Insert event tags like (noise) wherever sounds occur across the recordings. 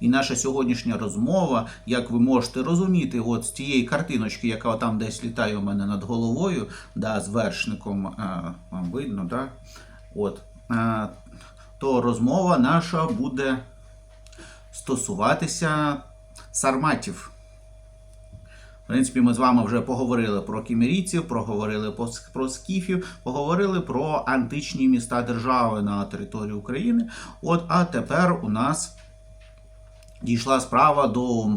І наша сьогоднішня розмова, як ви можете розуміти, от з тієї картиночки, яка там десь літає у мене над головою, да, з вершником, е, вам видно, да? От, е, то розмова наша буде стосуватися сарматів. В принципі, ми з вами вже поговорили про кімерійців, проговорили про скіфів, поговорили про античні міста держави на території України. От, а тепер у нас дійшла справа до,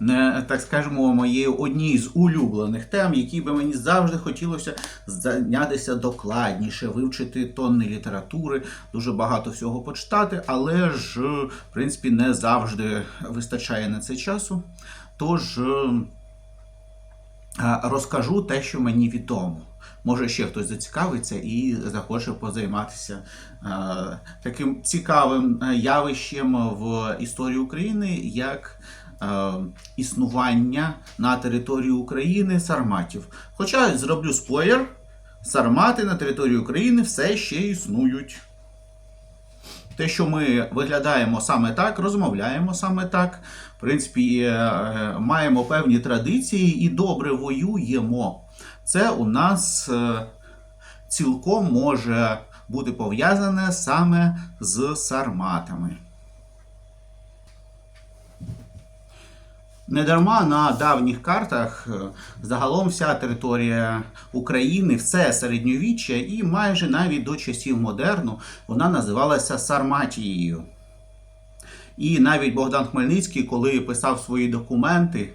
не, так скажемо, моєї однієї з улюблених тем, які би мені завжди хотілося зайнятися докладніше, вивчити тонни літератури, дуже багато всього почитати, але ж, в принципі, не завжди вистачає на це часу. Тож. е, Е, розкажу те, що мені відомо. Може, ще хтось зацікавиться і захоче позайматися е, таким цікавим е, явищем в історії України, як е, існування на території України сарматів. Хоча зроблю спойлер, сармати на території України все ще існують. Те, що ми виглядаємо саме так, розмовляємо саме так, в принципі, маємо певні традиції і добре воюємо. Це у нас е, цілком може бути пов'язане саме з сарматами. Недарма на давніх картах е, загалом вся територія України, все середньовіччя і майже навіть до часів модерну вона називалася Сарматією. І навіть Богдан Хмельницький, коли писав свої документи,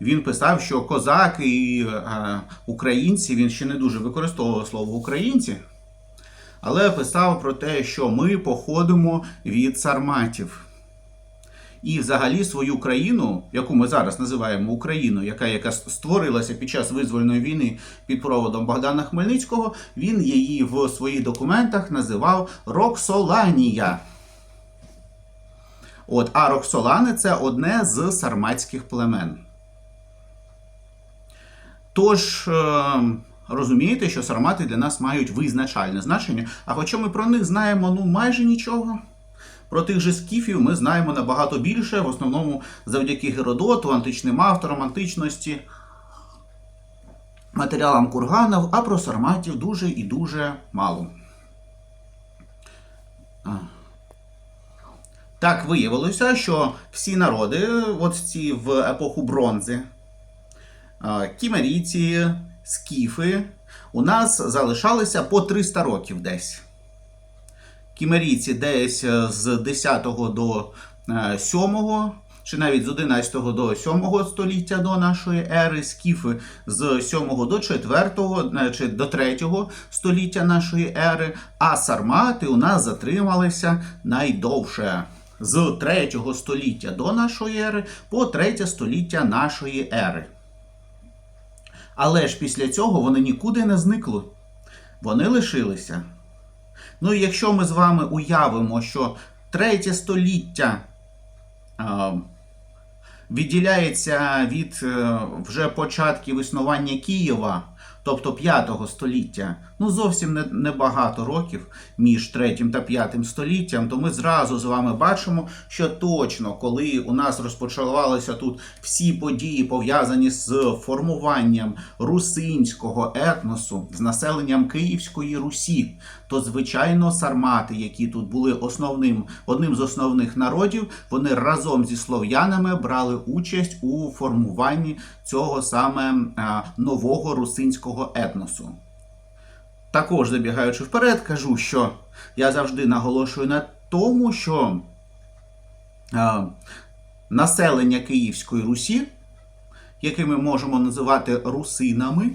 він писав, що козаки і е, українці, він ще не дуже використовував слово українці, але писав про те, що ми походимо від сарматів. І взагалі свою країну, яку ми зараз називаємо Україною, яка, яка створилася під час визвольної війни під проводом Богдана Хмельницького, він її в своїх документах називав Роксоланія. От, а Роксолани це одне з сарматських племен. Тож, е, розумієте, що сармати для нас мають визначальне значення, а хоча ми про них знаємо ну майже нічого. Про тих же скіфів ми знаємо набагато більше, в основному завдяки Геродоту, античним авторам античності, матеріалам курганів, а про сарматів дуже і дуже мало. Так виявилося, що всі народи, от ці в епоху бронзи, кімерійці, скіфи, у нас залишалися по 300 років десь. Кімерійці десь е, з 10 до е, 7, чи навіть з 11 до 7 століття до нашої ери, скіфи з 7 до 4 е, чи до 3 століття нашої ери, а сармати у нас затрималися найдовше. З 3 століття до нашої ери по 3 століття нашої ери. Але ж після цього вони нікуди не зникли. Вони лишилися. Ну і якщо ми з вами уявимо, що третє століття е, відділяється від е, вже початків існування Києва, тобто 5 століття, ну зовсім не, небагато років між 3 та 5 століттям, то ми зразу з вами бачимо, що точно, коли у нас розпочалися тут всі події, пов'язані з формуванням русинського етносу, з населенням Київської Русі, то звичайно сармати, які тут були основним одним з основних народів, вони разом зі слов'янами брали участь у формуванні цього саме нового русинського етносу. Також забігаючи вперед, кажу, що я завжди наголошую на тому, що а, населення Київської Русі, яке ми можемо називати русинами,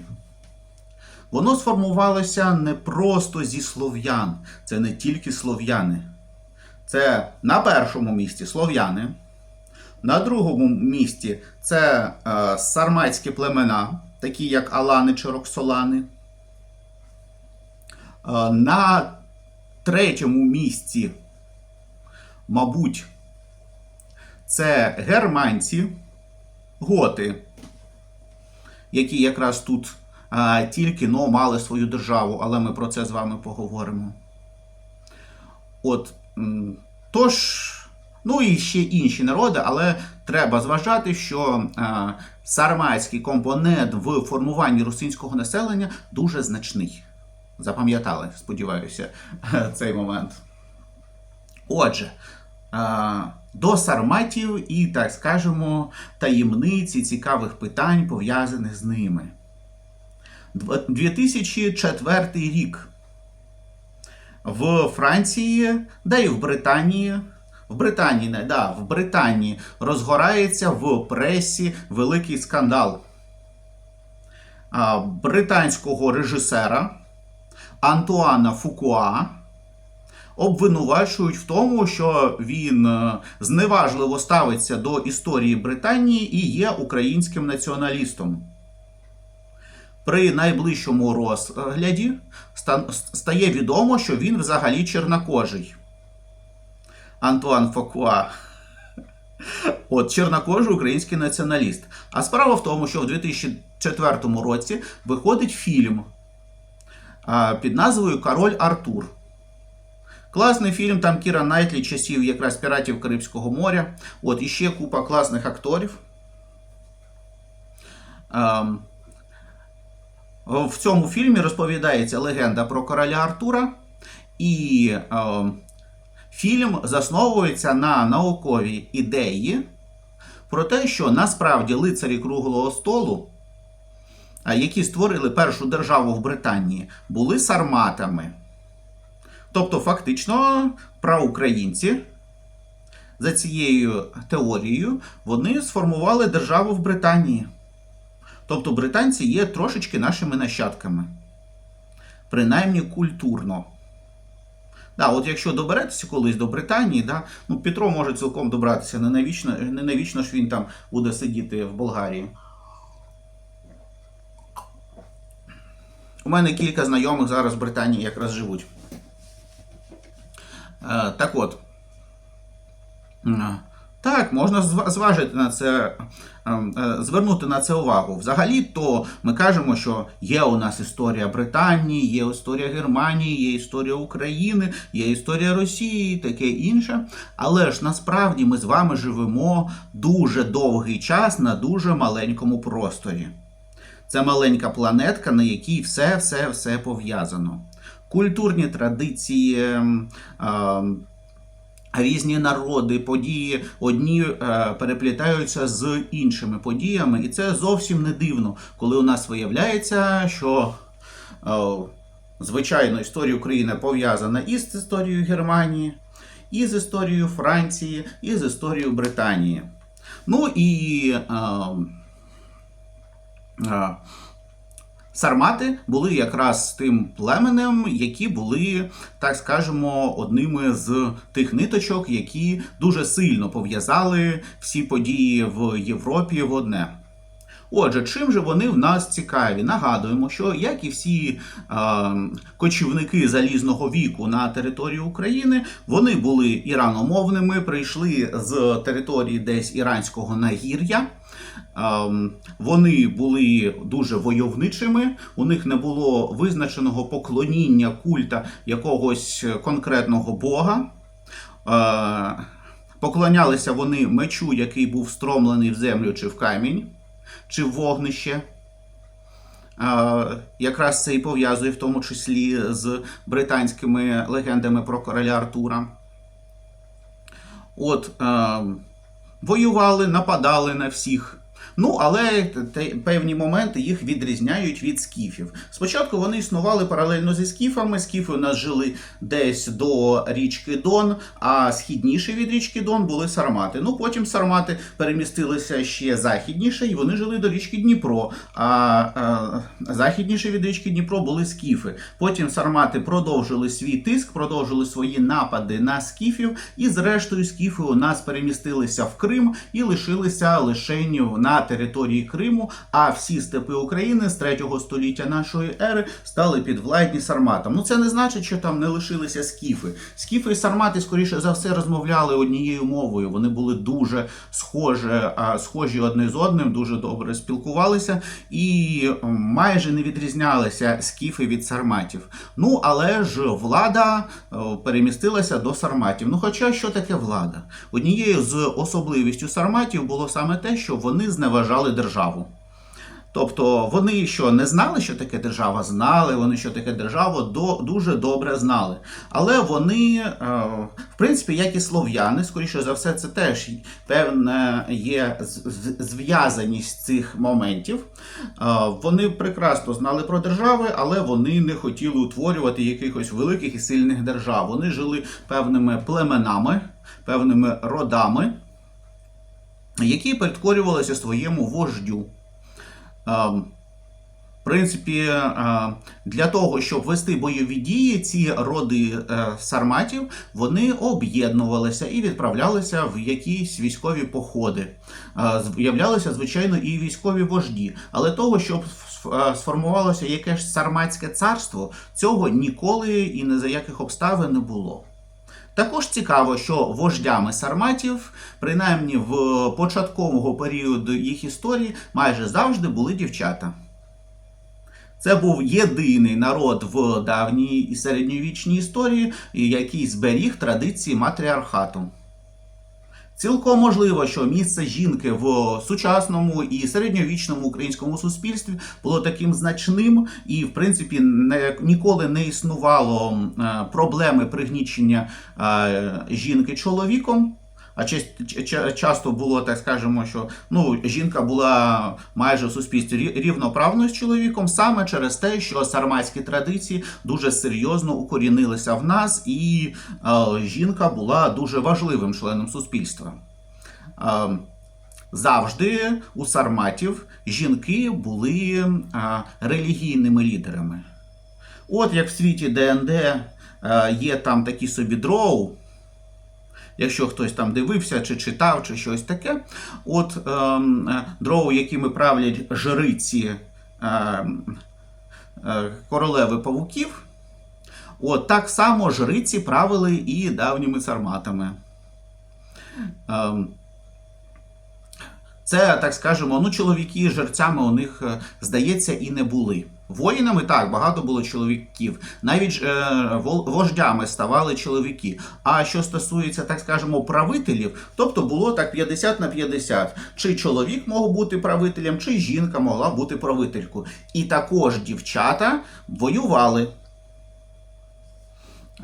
воно сформувалося не просто зі слов'ян, це не тільки слов'яни. Це на першому місці слов'яни, на другому місці це е, сарматські племена, такі як Алани чи Роксолани. Е, на третьому місці, мабуть, це германці, готи, які якраз тут а, тільки но мали свою державу, але ми про це з вами поговоримо. От, тож, Ну і ще інші народи, але треба зважати, що е, сарматський компонент в формуванні русинського населення дуже значний. Запам'ятали, сподіваюся, (laughs) цей момент. Отже, до сарматів і, так скажемо, таємниці цікавих питань пов'язаних з ними. 2004 рік в Франції, да і в Британії. В Британії, не, да, в Британії розгорається в пресі великий скандал британського режисера Антуана Фукуа обвинувачують в тому, що він е, зневажливо ставиться до історії Британії і є українським націоналістом. При найближчому розгляді стає відомо, що він взагалі чорнокожий. Антуан Фокуа. (laughs) От чорнокожий український націоналіст. А справа в тому, що в 2004 році виходить фільм під назвою Король Артур. Класний фільм, там Кіра Найтлі часів якраз піратів Карибського моря. От і ще купа класних акторів. Ем, в цьому фільмі розповідається легенда про короля Артура, і ем, фільм засновується на науковій ідеї про те, що насправді лицарі круглого столу, які створили першу державу в Британії, були сарматами. Тобто, фактично, проукраїнці за цією теорією вони сформували державу в Британії. Тобто британці є трошечки нашими нащадками. Принаймні культурно. Да, от якщо доберетеся колись до Британії, да, ну Петро може цілком добратися, не навічно ж він там буде сидіти в Болгарії. У мене кілька знайомих зараз в Британії якраз живуть. Е, так от. Е, Так, можна зважити на це, е, звернути на це увагу. Взагалі, то ми кажемо, що є у нас історія Британії, є історія Германії, є історія України, є історія Росії, таке інше. Але ж насправді ми з вами живемо дуже довгий час на дуже маленькому просторі. Це маленька планетка, на якій все, все, все пов'язано. Культурні традиції, ем, ем, різні народи, події одні е, переплітаються з іншими подіями, і це зовсім не дивно, коли у нас виявляється, що е, звичайно історія України пов'язана і з історією Германії, і з історією Франції, і з історією Британії. Ну і ем, Сармати були якраз тим племенем, які були, так скажемо, одними з тих ниточок, які дуже сильно пов'язали всі події в Європі в одне. Отже, чим же вони в нас цікаві? Нагадуємо, що як і всі е, кочівники залізного віку на території України, вони були іраномовними, прийшли з території десь іранського нагір'я. Ем, Вони були дуже войовничими, у них не було визначеного поклоніння культа якогось конкретного бога. Е, Поклонялися вони мечу, який був встромлений в землю чи в камінь, чи в вогнище. Е, Якраз це і пов'язує в тому числі з британськими легендами про короля Артура. От, е, воювали, нападали на всіх. Ну, але певні моменти їх відрізняють від скіфів. Спочатку вони існували паралельно зі скіфами. Скіфи у нас жили десь до річки Дон, а східніше від річки Дон були сармати. Ну, потім сармати перемістилися ще західніше, і вони жили до річки Дніпро. А, а західніше від річки Дніпро були скіфи. Потім сармати продовжили свій тиск, продовжили свої напади на скіфів, і зрештою скіфи у нас перемістилися в Крим і лишилися лише на на території Криму, а всі степи України з 3 століття нашої ери стали підвладні сарматам. Ну це не значить, що там не лишилися скіфи. Скіфи і сармати, скоріше за все, розмовляли однією мовою. Вони були дуже схожі, схожі одне з одним, дуже добре спілкувалися і майже не відрізнялися скіфи від сарматів. Ну але ж влада е, перемістилася до сарматів. Ну, хоча що таке влада? Однією з особливістю сарматів було саме те, що вони зневажали державу. Тобто вони що не знали, що таке держава, знали, вони що таке держава до, дуже добре знали. Але вони, е, в принципі, як і слов'яни, скоріше за все, це теж певна є зв'язаність цих моментів. Е, Вони прекрасно знали про держави, але вони не хотіли утворювати якихось великих і сильних держав. Вони жили певними племенами, певними родами, які підкорювалися своєму вождю. Ем, В принципі, е, для того, щоб вести бойові дії, ці роди е, сарматів вони об'єднувалися і відправлялися в якісь військові походи. Е, З'являлися, звичайно, і військові вожді. Але того, щоб е, сформувалося якесь сарматське царство, цього ніколи і не за яких обставин не було. Також цікаво, що вождями сарматів, принаймні в початкового періоду їх історії, майже завжди були дівчата. Це був єдиний народ в давній і середньовічній історії, який зберіг традиції матріархату. Цілком можливо, що місце жінки в сучасному і середньовічному українському суспільстві було таким значним, і, в принципі, не, ніколи не існувало е, проблеми пригнічення е, жінки чоловіком. А ча- ча- часто було, так скажемо, що ну, жінка була майже в суспільстві рі- рівноправною з чоловіком саме через те, що сарматські традиції дуже серйозно укорінилися в нас, і е, жінка була дуже важливим членом суспільства. Е, завжди у сарматів жінки були е, релігійними лідерами. От як в світі ДНД е, є там такі собі дроу, якщо хтось там дивився чи читав, чи щось таке. От ем, е, якими правлять жриці ем, е, королеви павуків, от так само жриці правили і давніми царматами. Ем, це, так скажемо, ну, чоловіки жерцями у них, е, здається, і не були. Воїнами так, багато було чоловіків. Навіть е, вождями ставали чоловіки. А що стосується, так скажемо, правителів, тобто було так 50 на 50. Чи чоловік мог бути правителем, чи жінка могла бути правителькою. І також дівчата воювали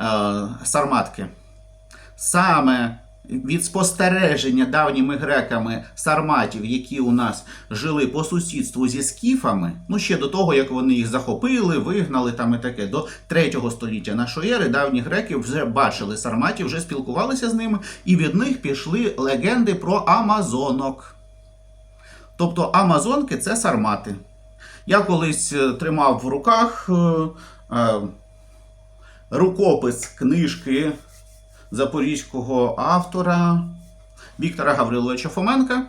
е, сарматки. Саме від спостереження давніми греками сарматів, які у нас жили по сусідству зі скіфами, ну ще до того, як вони їх захопили, вигнали там і таке, до 3 століття нашої ери, давні греки вже бачили сарматів, вже спілкувалися з ними, і від них пішли легенди про амазонок. Тобто амазонки це сармати. Я колись е, тримав в руках е, е, рукопис книжки запорізького автора Віктора Гавриловича Фоменка,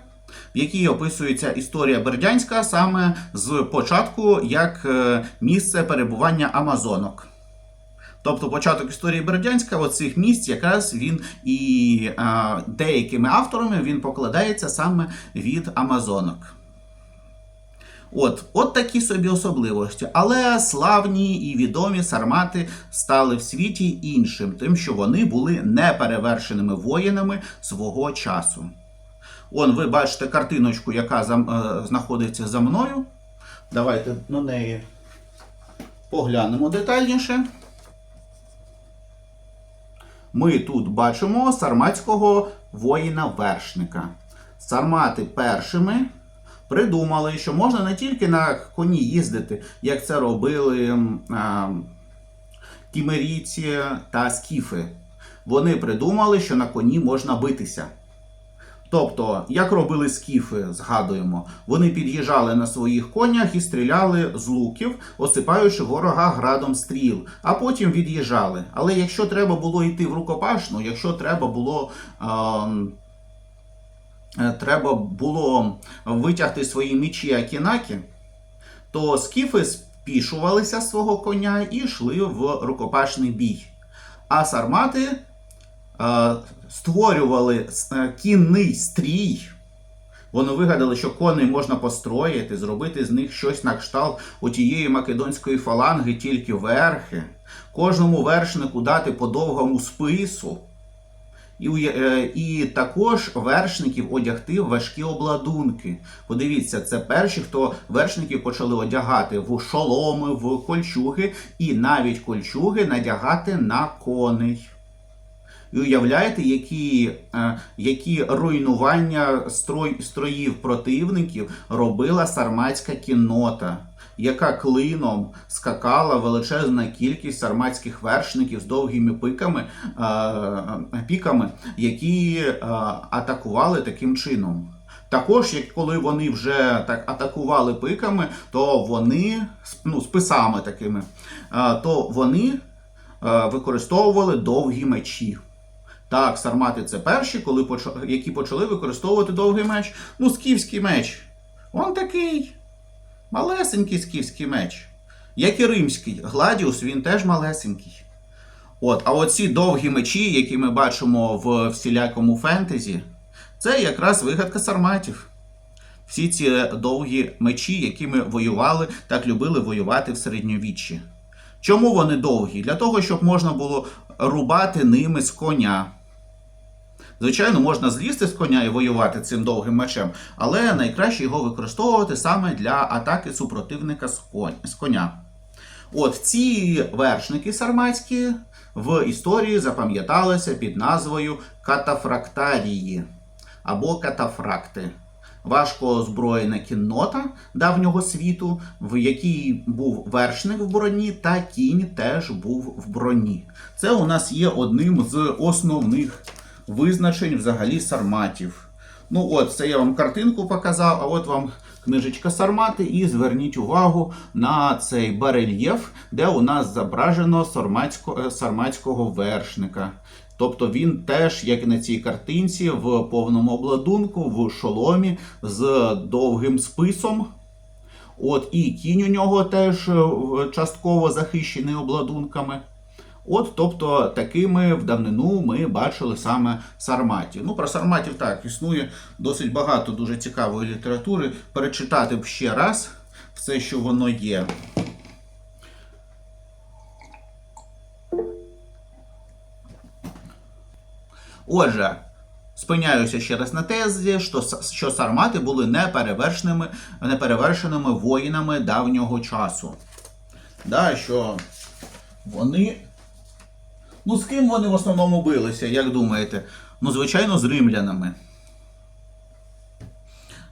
в якій описується історія Бердянська саме з початку як е, місце перебування амазонок. Тобто початок історії Бердянська, оцих місць, якраз він і е, деякими авторами він покладається саме від амазонок. От, от такі собі особливості. Але славні і відомі сармати стали в світі іншим, тим, що вони були неперевершеними воїнами свого часу. Он, ви бачите картиночку, яка за, е, знаходиться за мною. Давайте на неї поглянемо детальніше. Ми тут бачимо сарматського воїна-вершника. Сармати першими придумали, що можна не тільки на коні їздити, як це робили м, а, кімерійці та скіфи. Вони придумали, що на коні можна битися. Тобто, як робили скіфи, згадуємо, вони під'їжджали на своїх конях і стріляли з луків, осипаючи ворога градом стріл, а потім від'їжджали. Але якщо треба було йти в рукопашну, якщо треба було ем, е, треба було витягти свої мічі Акінакі, то скіфи спішувалися з свого коня і йшли в рукопашний бій. А сармати е, створювали е, кінний стрій. Вони вигадали, що коней можна построїти, зробити з них щось на кшталт у тієї македонської фаланги, тільки верхи, кожному вершнику дати по довгому спису. І, е, і також вершників одягти в важкі обладунки. Подивіться, це перші, хто вершників почали одягати в шоломи, в кольчуги, і навіть кольчуги надягати на коней. І уявляєте, які, е, які руйнування строй, строїв противників робила сарматська кіннота, яка клином скакала величезна кількість сарматських вершників з довгими пиками, е, піками, які е, атакували таким чином. Також, коли вони вже так атакували пиками, то вони ну, списами такими, е, то вони е, використовували довгі мечі. Так, сармати це перші, коли які почали використовувати довгий меч. Ну, скіфський меч. Он такий малесенький скіфський меч. Як і римський. Гладіус він теж малесенький. От, а оці довгі мечі, які ми бачимо в всілякому фентезі, це якраз вигадка сарматів. Всі ці довгі мечі, якими воювали, так любили воювати в середньовіччі. Чому вони довгі? Для того, щоб можна було рубати ними з коня. Звичайно, можна злізти з коня і воювати цим довгим мечем, але найкраще його використовувати саме для атаки супротивника з коня. От ці вершники сарматські в історії запам'яталися під назвою катафрактарії або катафракти. Важко озброєна кіннота давнього світу, в якій був вершник в броні, та кінь теж був в броні. Це у нас є одним з основних визначень взагалі сарматів. Ну от, це я вам картинку показав, а от вам книжечка Сармати, і зверніть увагу на цей барельєф, де у нас зображено сарматсько, е, сарматського вершника. Тобто він теж, як і на цій картинці, в повному обладунку, в шоломі з довгим списом. От і кінь у нього теж е, частково захищений обладунками. От, тобто, такими в давнину ми бачили саме сарматів. Ну, про сарматів так існує досить багато дуже цікавої літератури. Перечитати б ще раз все, що воно є. Отже, спиняюся ще раз на тезі, що, що сармати були неперевершеними, неперевершеними воїнами давнього часу. Да, що вони. Ну, з ким вони в основному билися, як думаєте? Ну, звичайно, з римлянами.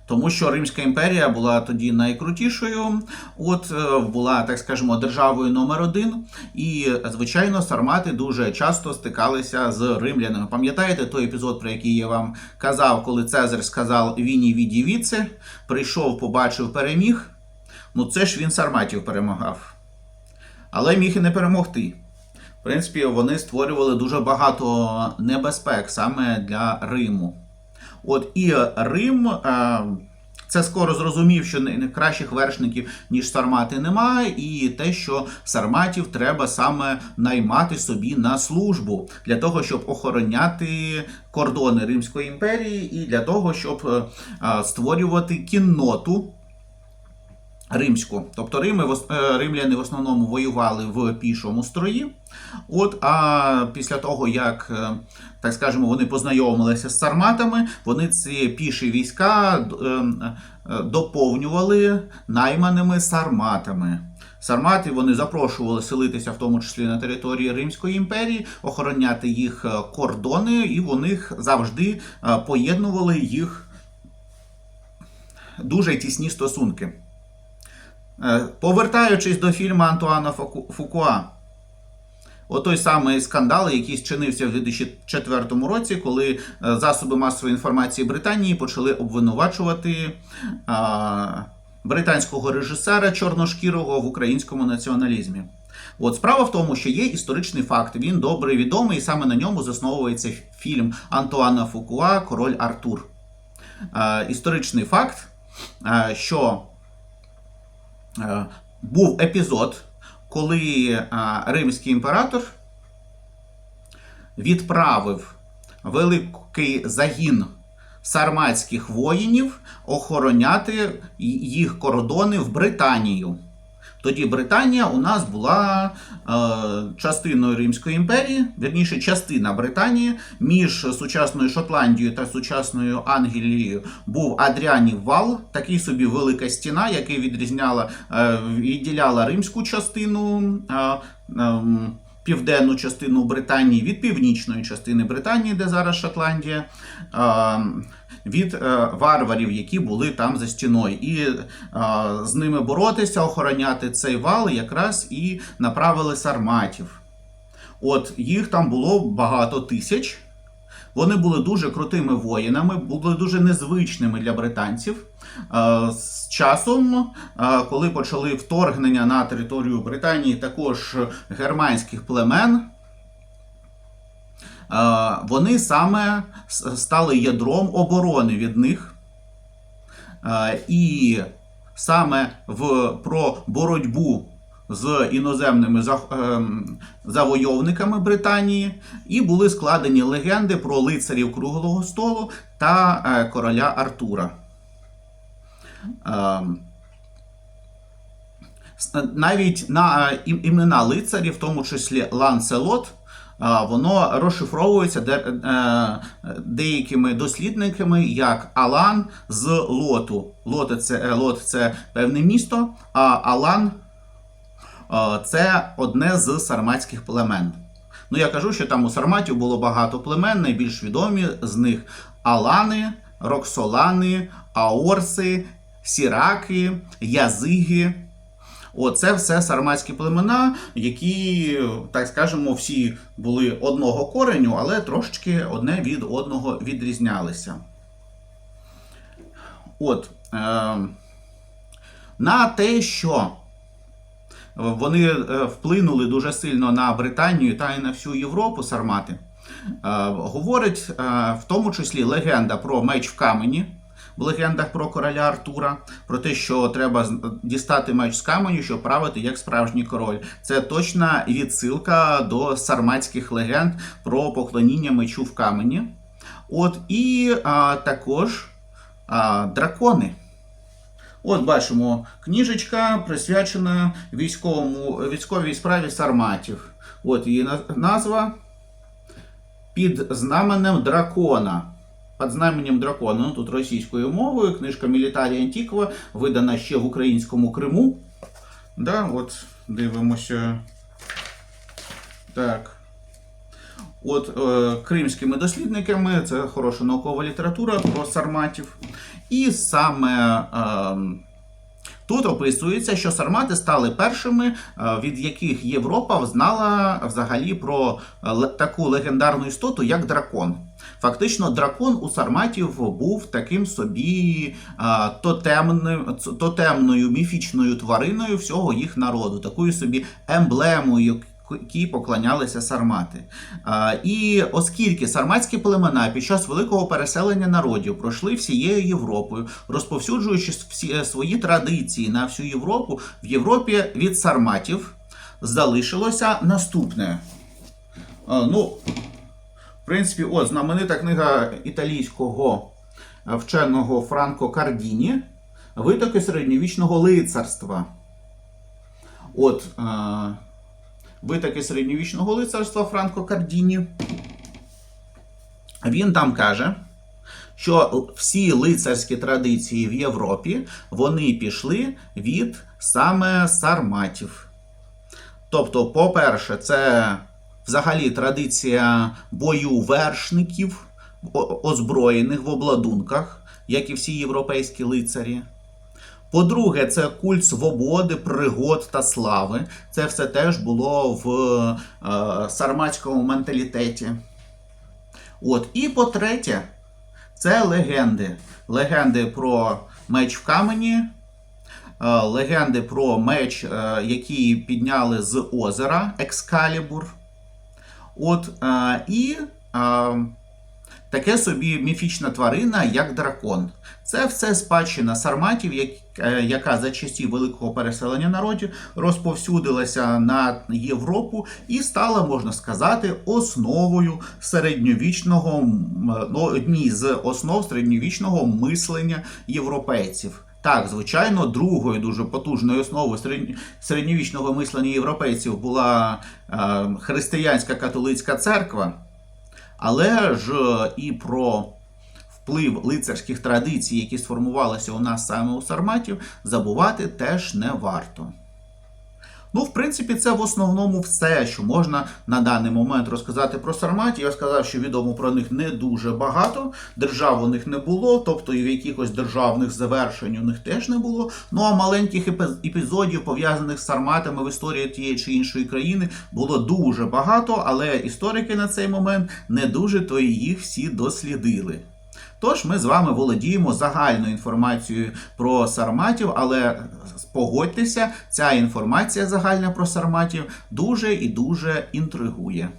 Тому що Римська імперія була тоді найкрутішою, от е, була, так скажемо, державою номер один. І, звичайно, сармати дуже часто стикалися з римлянами. Пам'ятаєте той епізод, про який я вам казав, коли Цезар сказав Віні віді віце, прийшов, побачив, переміг. Ну, це ж він сарматів перемагав. Але міг і не перемогти. Принципі, вони створювали дуже багато небезпек саме для Риму. От і Рим е, це скоро зрозумів, що не кращих вершників, ніж сармати, немає, і те, що сарматів треба саме наймати собі на службу для того, щоб охороняти кордони Римської імперії, і для того, щоб е, е, створювати кінноту. Римську, тобто Рими, е, римляни в основному воювали в пішому строї. От, а після того, як, е, так скажемо, вони познайомилися з сарматами, вони ці піші війська е, доповнювали найманими сарматами. Сармати вони запрошували селитися, в тому числі на території Римської імперії, охороняти їх кордони, і вони завжди поєднували їх дуже тісні стосунки. Е, Повертаючись до фільму Антуана Фуку- Фукуа, отой самий скандал, який зчинився в 2004 році, коли е, засоби масової інформації Британії почали обвинувачувати а, британського режисера чорношкірого в українському націоналізмі. От справа в тому, що є історичний факт, він добре відомий, і саме на ньому засновується фільм Антуана Фукуа Король Артур. е, історичний факт, е, що е, був епізод, коли е, римський імператор відправив великий загін сарматських воїнів охороняти їх кордони в Британію. Тоді Британія у нас була е, частиною Римської імперії, вірніше, частина Британії між сучасною Шотландією та сучасною Англією був Адріанів вал, такий собі велика стіна, яка відрізняла е, відділяла римську частину. Е, е, Південну частину Британії від північної частини Британії, де зараз Шотландія, е, від е, варварів, які були там за стіною. І е, з ними боротися, охороняти цей вал якраз і направили сарматів. От їх там було багато тисяч. Вони були дуже крутими воїнами, були дуже незвичними для британців. Е, З часом, коли почали вторгнення на територію Британії, також германських племен, вони саме стали ядром оборони від них. Е, І саме в, про боротьбу з іноземними ем, завойовниками Британії, і були складені легенди про лицарів круглого столу та е, короля Артура. Ем, Навіть на е, імена лицарів, в тому числі Ланселот, е, воно розшифровується е, деякими дослідниками як Алан з Лоту. Лот це, е, Лот це певне місто, а Алан е, це одне з сарматських племен. Ну, я кажу, що там у Сарматів було багато племен, найбільш відомі з них Алани, Роксолани, Аорси, Сіраки, Язиги. Оце все сарматські племена, які, так скажемо, всі були одного кореню, але трошечки одне від одного відрізнялися. От. Е- на те, що вони е, вплинули дуже сильно на Британію та й на всю Європу сармати. Е, Говорить е, в тому числі легенда про меч в камені. В легендах про короля Артура, про те, що треба дістати меч з каменю, щоб правити як справжній король. Це точна відсилка до сарматських легенд про поклоніння мечу в камені. От і а, також а, дракони. От бачимо, книжечка присвячена військовому, військовій справі сарматів. От її назва під знаменем дракона. Під знаменем дракона. Ну, тут російською мовою. Книжка Мілітарі Антіква, видана ще в українському Криму. Да, от дивимося. Так. От е, кримськими дослідниками, це хороша наукова література про сарматів. І саме е, тут описується, що сармати стали першими, е, від яких Європа знала взагалі про е, таку легендарну істоту, як дракон. Фактично, дракон у сарматів був таким собі тотемним, тотемною міфічною твариною всього їх народу, такою собі емблемою, якій поклонялися сармати. А, І оскільки сарматські племена під час великого переселення народів пройшли всією Європою, розповсюджуючи всі е, свої традиції на всю Європу, в Європі від сарматів залишилося наступне. А, Ну, в принципі, от знаменита книга італійського е, вченого Франко Кардіні Витоки середньовічного лицарства. От. е, витоки середньовічного лицарства Франко Кардіні. Він там каже, що всі лицарські традиції в Європі вони пішли від саме сарматів. Тобто, по-перше, це взагалі традиція бою вершників, озброєних в обладунках, як і всі європейські лицарі. По-друге, це культ свободи, пригод та слави. Це все теж було в е, сарматському менталітеті. От. І по-третє, це легенди. Легенди про меч в камені, е, легенди про меч, е, який підняли з озера Екскалібур. От, е, і е, таке собі міфічна тварина, як дракон. Це все спадщина сарматів, як- е, яка за часів великого переселення народів розповсюдилася на Європу і стала, можна сказати, основою середньовічного ну, з основ середньовічного мислення європейців. Так, звичайно, другою дуже потужною основою середньовічного мислення європейців була е, християнська католицька церква, але ж е, і про вплив лицарських традицій, які сформувалися у нас саме у сарматів, забувати теж не варто. Ну, в принципі, це в основному все, що можна на даний момент розказати про сарматів. Я сказав, що відомо про них не дуже багато. Держав у них не було, тобто і в якихось державних завершень у них теж не було. Ну а маленьких епізодів, пов'язаних з сарматами в історії тієї чи іншої країни, було дуже багато, але історики на цей момент не дуже то і їх всі дослідили. Тож ми з вами володіємо загальною інформацією про сарматів, але погодьтеся, ця інформація загальна про сарматів дуже і дуже інтригує.